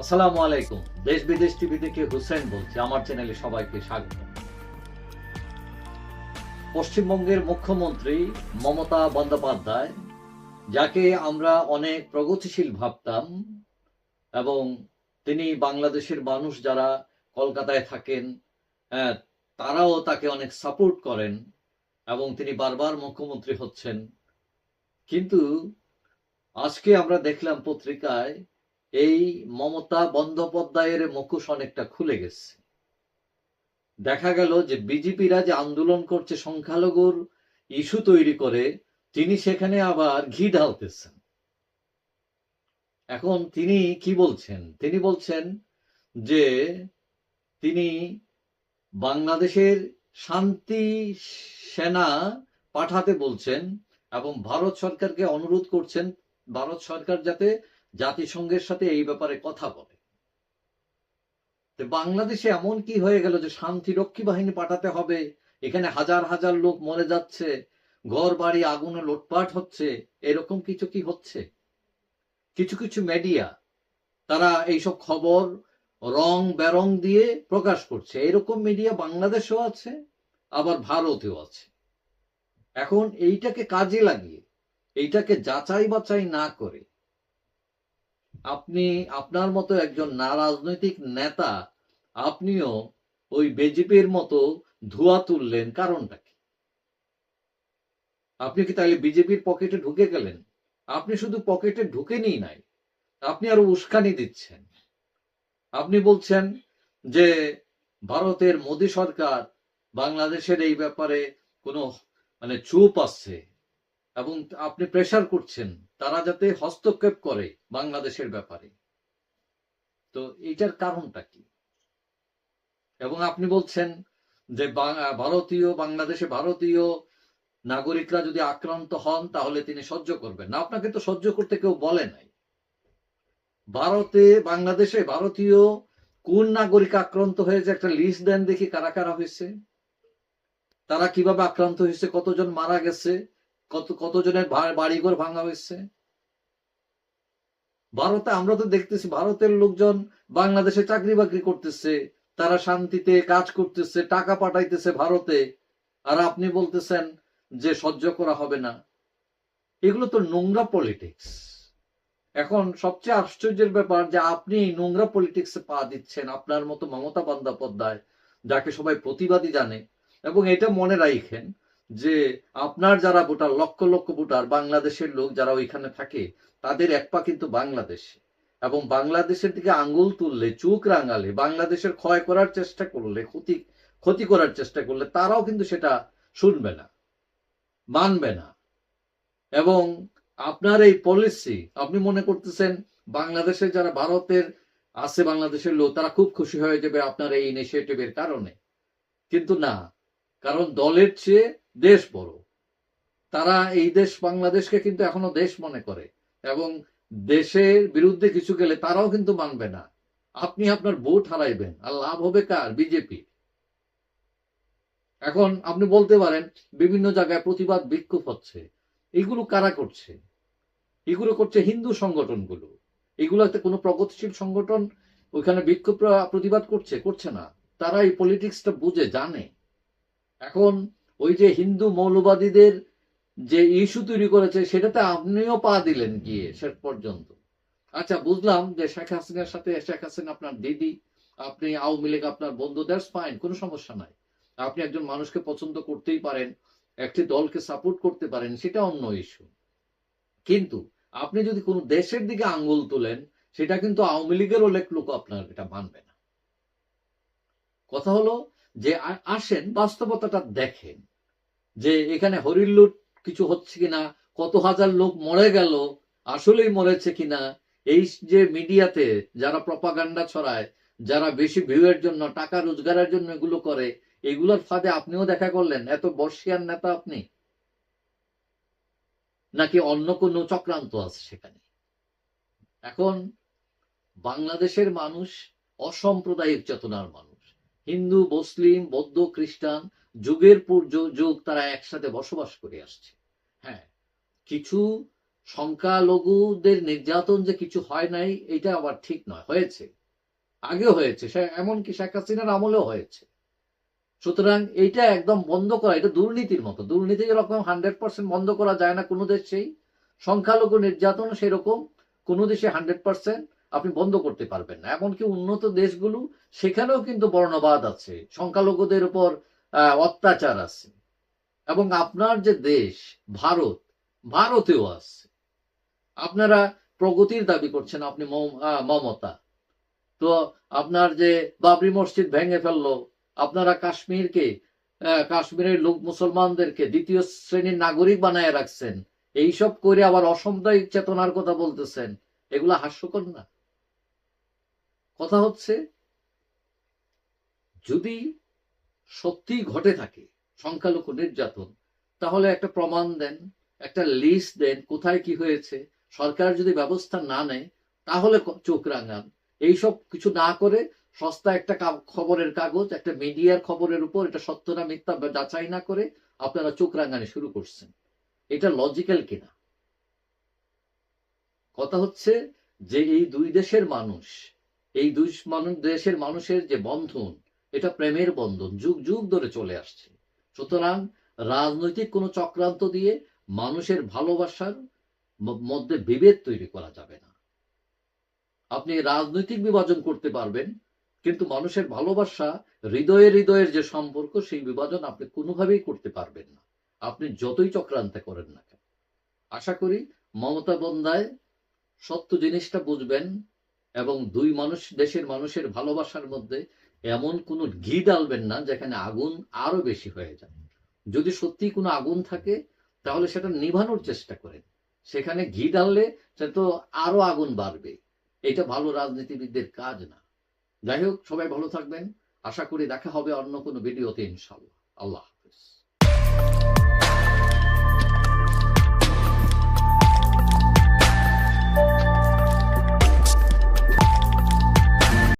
আসসালামু আলাইকুম। দেশ বিদেশ টিভি থেকে হুসেন বলছি, আমার চ্যানেলে সবাইকে স্বাগত। পশ্চিমবঙ্গের মুখ্যমন্ত্রী মমতা বন্দ্যোপাধ্যায়, যাকে আমরা অনেক প্রগতিশীল ভাবতাম, এবং তিনি বাংলাদেশের মানুষ যারা কলকাতায় থাকেন তারাও তাকে অনেক সাপোর্ট করেন, এবং তিনি বারবার মুখ্যমন্ত্রী হচ্ছেন। কিন্তু আজকে আমরা দেখলাম পত্রিকায় এই মমতা বন্দ্যোপাধ্যায়ের মুখোশ অনেকটা খুলে গেছে। দেখা গেল যে বিজেপিরা যে আন্দোলন করছে, সংখ্যালঘুর ইস্যু তৈরি করে, তিনি সেখানে আবার ঘি ঢালতেছেন। এখন তিনি কি বলছেন? তিনি বলছেন যে তিনি বাংলাদেশের শান্তি সেনা পাঠাতে বলছেন এবং ভারত সরকারকে অনুরোধ করছেন, ভারত সরকার যাতে জাতিসংঘের সাথে এই ব্যাপারে কথা বলে। বাংলাদেশে এমন কি হয়ে গেল যে শান্তি রক্ষী বাহিনী পাঠাতে হবে? এখানে হাজার হাজার লোক মরে যাচ্ছে ঘর বাড়ি আগুনে লুটপাট হচ্ছে, এরকম কিছু কি হচ্ছে? কিছু কিছু মিডিয়া তারা এইসব খবর রং বেরং দিয়ে প্রকাশ করছে। এরকম মিডিয়া বাংলাদেশেও আছে, আবার ভারতেও আছে। এখন এইটাকে কাজে লাগিয়ে, এইটাকে যাচাই বাছাই না করে আপনি আপনার মতো একজন না রাজনৈতিক নেতা, আপনিও ওই বিজেপির মতো ধোয়া তুললেন, কারণটা কি? আপনি কি তাহলে বিজেপির পকেটে ঢুকে গেলেন? আপনি শুধু পকেটে ঢুকে নিই নাই, আপনি আরও উস্কানি দিচ্ছেন। আপনি বলছেন যে ভারতের মোদী সরকার বাংলাদেশের এই ব্যাপারে কোনো মানে চুপ আছে। এবং আপনি প্রেসার করছেন, তারা যাতে হস্তক্ষেপ করে বাংলাদেশের ব্যাপারে। তো এটার কারণটা কি? এবং আপনি বলছেন যে ভারতীয়, বাংলাদেশে ভারতীয় নাগরিকরা যদি আক্রান্ত হন, তাহলে তিনি সহ্য করবেন না। আপনাকে তো সহ্য করতে কেউ বলে নাই। ভারতে, বাংলাদেশে ভারতীয় কোন নাগরিক আক্রান্ত হয়েছে একটা লিস্ট দেন দেখি কারা কারা হয়েছে। তারা কীভাবে আক্রান্ত হয়েছে, কতজন মারা গেছে কত, কতজনের বাড়িঘর ভাঙা হয়েছে? ভারতে আমরা তো দেখতেছি, ভারতের লোকজন বাংলাদেশে চাকরি বাকরি করতেছে, তারা শান্তিতে কাজ করতেছে, টাকা পাঠাইতেছে ভারতে। আর আপনি বলতেছেন যে সহ্য করা হবে না। এগুলো তো নোংরা পলিটিক্স এখন সবচেয়ে আশ্চর্যের ব্যাপার যে আপনি নোংরা পলিটিক্স পা দিচ্ছেন আপনার মতো মমতা বন্দ্যোপাধ্যায়, যাকে সবাই প্রতিবাদী জানে, এবং এটা মনে রাখেন যে আপনার যারা ভোটার, লক্ষ লক্ষ ভোটার, বাংলাদেশের লোক যারা ওইখানে থাকে, তাদের এক পা কিন্তু বাংলাদেশে। এবং বাংলাদেশের দিকে আঙ্গুল তুললে, চোখ রাঙালে, বাংলাদেশের ক্ষয় করার চেষ্টা করলে, ক্ষতি ক্ষতি করার চেষ্টা করলে, তারাও কিন্তু সেটা শুনবে না, মানবে না। এবং আপনার এই পলিসি আপনি মনে করতেছেন, বাংলাদেশে যারা ভারতের আছে, বাংলাদেশের লোক, তারা খুব খুশি হয়ে যাবে আপনার এই ইনিশিয়েটিভের কারণে। কিন্তু না, কারণ দলের চেয়ে দেশ বড়। তারা এই দেশ বাংলাদেশকে কিন্তু এখনও দেশ মনে করে এবং দেশের বিরুদ্ধে কিছু গেলে তারাও কিন্তু মানবে না। আপনি আপনার ভোট হারাইবেন, আর লাভ হবে কার? বিজেপি। এখন আপনি বলতে পারেন, বিভিন্ন জায়গায় প্রতিবাদ বিক্ষোভ হচ্ছে। এগুলো কারা করছে? এগুলো করছে হিন্দু সংগঠনগুলো। এগুলোতে কোনো প্রগতিশীল সংগঠন ওইখানে বিক্ষোভ প্রতিবাদ করছে? করছে না। তারা এই পলিটিক্সটা বুঝে, জানে। এখন ওই যে হিন্দু মৌলবাদীদের যে ইস্যু তৈরি করেছে, সেটাতে আপনিও পা দিলেন গিয়ে শেষ পর্যন্ত। আচ্ছা বুঝলাম যে শেখ হাসিনার সাথে, শেখ হাসিনা আপনার দিদি, আপনি আওয়ামী লীগ আপনার বন্ধু দ্যাটস ফাইন কোনো সমস্যা নাই। আপনি একজন মানুষকে পছন্দ করতেই পারেন, একটি দলকে সাপোর্ট করতে পারেন, সেটা অন্য ইস্যু কিন্তু আপনি যদি কোনো দেশের দিকে আঙ্গুল তোলেন, সেটা কিন্তু আওয়ামী লীগেরও লোক আপনার এটা মানবে না। কথা হলো যে আসেন, বাস্তবতাটা দেখেন। যে এখানে হরিল্লুট কিছু হচ্ছে কিনা, কত হাজার লোক মরে গেল, আসলেই মরেছে কিনা, এই যে মিডিয়াতে যারা প্রপাগান্ডা ছড়ায়, যারা বেশি ভিউয়ের জন্য, টাকা রোজগারের জন্য এগুলো করে, এগুলোর ফাঁদে আপনিও দেখা করলেন, এত বর্ষিয়ান নেতা আপনি? নাকি অন্য কোনো চক্রান্ত আছে সেখানে? এখন বাংলাদেশের মানুষ অসাম্প্রদায়িক চেতনার মানুষ। হিন্দু, মুসলিম, বৌদ্ধ, খ্রিস্টান যুগের পর যুগ তারা একসাথে বসবাস করে আসছে। হ্যাঁ কিছু সংখ্যালঘুদের নির্যাতন যে কিছু হয় নাই এটা আবার ঠিক নয়, হয়েছে। আগেও হয়েছে এমনকি শেখ হাসিনার আমলেও হয়েছে। সুতরাং এইটা একদম বন্ধ করা, এটা দুর্নীতির মতো। দুর্নীতি যেরকম হান্ড্রেড পার্সেন্ট বন্ধ করা যায় না কোনো দেশেই, সংখ্যালঘু নির্যাতন সেরকম কোনো দেশে হান্ড্রেড পার্সেন্ট আপনি বন্ধ করতে পারবেন না। এমনকি উন্নত দেশগুলো, সেখানেও কিন্তু বর্ণবাদ আছে। সংখ্যালঘুদের উপর অত্যাচার আছে। এবং আপনার যে দেশ, ভারত, ভারতেও আছে। আপনারা প্রগতির দাবি করছেন, আপনি মমতা। তো আপনার যে বাবরি মসজিদ ভেঙে ফেলল, আপনারা কাশ্মীরকে কাশ্মীরের লোক মুসলমানদেরকে দ্বিতীয় শ্রেণির নাগরিক বানায় রাখছেন। এইসব করে আবার অসাম্প্রদায়িক চেতনার কথা বলতেছেন। এগুলা হাস্যকর না? কথা হচ্ছে, যদি সত্যি ঘটে থাকে, সংখ্যালঘু নির্যাতন। তাহলে একটা প্রমাণ দেন, একটা লিস্ট দেন, কোথায় কি হয়েছে। সরকার যদি ব্যবস্থা না নেয়, তাহলে চোখ রাঙান। এইসব কিছু না করে সস্তা একটা খবরের কাগজ, একটা মিডিয়ার খবরের উপর, এটা সত্য না মিথ্যা যাচাই না করে আপনারা চোখ রাঙানি শুরু করছেন। এটা লজিক্যাল কিনা? কথা হচ্ছে যে এই দুই দেশের মানুষ, এই দুই মানুষ দেশের মানুষের যে বন্ধন এটা প্রেমের বন্ধন, যুগ যুগ ধরে চলে আসছে। সুতরাং রাজনৈতিক কোনো চক্রান্ত দিয়ে মানুষের ভালোবাসার মধ্যে বিভেদ তৈরি করা যাবে না। আপনি রাজনৈতিক বিভাজন করতে পারবেন, কিন্তু মানুষের ভালোবাসা, হৃদয়ে হৃদয়ের যে সম্পর্ক, সেই বিভাজন আপনি কোনোভাবেই করতে পারবেন না। আপনি যতই চক্রান্ত করেন না কেন। আশা করি মমতা বন্দায় সত্য জিনিসটা বুঝবেন এবং দুই মানুষ, দেশের মানুষের ভালোবাসার মধ্যে এমন কোনো ঘি ডালবেন না যেখানে আগুন আরও বেশি হয়ে যায়। যদি সত্যি কোনো আগুন থাকে, তাহলে সেটা নিভানোর চেষ্টা করেন। সেখানে ঘি ডাললে সেটা তো আরও আগুন বাড়বে। এটা ভালো রাজনীতিবিদদের কাজ না। যাই হোক, সবাই ভালো থাকবেন। আশা করি দেখা হবে অন্য কোনো ভিডিওতে ইনশাল্লাহ আল্লাহ হাফিজ।